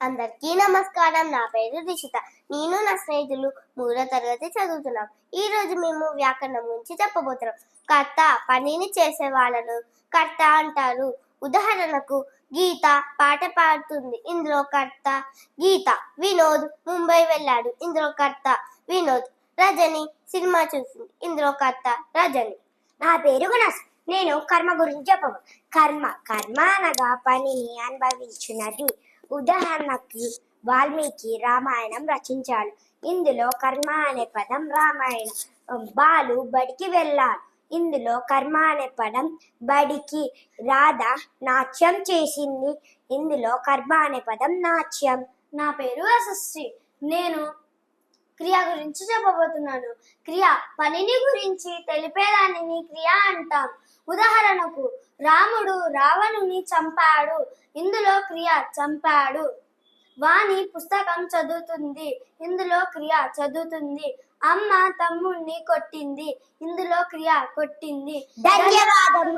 అందరికీ నమస్కారం. నా పేరు రిషిత. నేను నా స్నేహితులు మూడో తరగతి చదువుతున్నాం. ఈ రోజు మేము వ్యాకరణం గురించి చెప్పబోతున్నాం. కర్త పనిని చేసే వాళ్ళను కర్త అంటారు. ఉదాహరణకు గీత పాట పాడుతుంది. ఇందులో కర్త గీత వినోద్ ముంబై వెళ్ళాడు. ఇందులో కర్త వినోద్ రజని సినిమా చూసింది ఇందులో కర్త రజని. నా పేరు గుణస్ నేను కర్మ గురించి చెప్పము కర్మ కర్మ అనగా పనిని అనుభవించున్నది ఉదాహరణకి వాల్మీకి రామాయణం రచించాడు. ఇందులో కర్మ అనే పదం రామాయణం. బాలు బడికి వెళ్ళాడు. ఇందులో కర్మ అనే పదం బడికి రాధ నాట్యం చేసింది. ఇందులో కర్మ అనే పదం నాట్యం. నా పేరు యశస్వి. నేను క్రియ గురించి చెప్పబోతున్నాను. క్రియ పనిని గురించి తెలిపేదానిని క్రియ అంటాం. ఉదాహరణకు రాముడు రావణుని చంపాడు. ఇందులో క్రియ చంపాడు. వాణి పుస్తకం చదువుతుంది. ఇందులో క్రియ చదువుతుంది. అమ్మ తమ్ముణ్ణి కొట్టింది. ఇందులో క్రియ కొట్టింది. ధన్యవాదం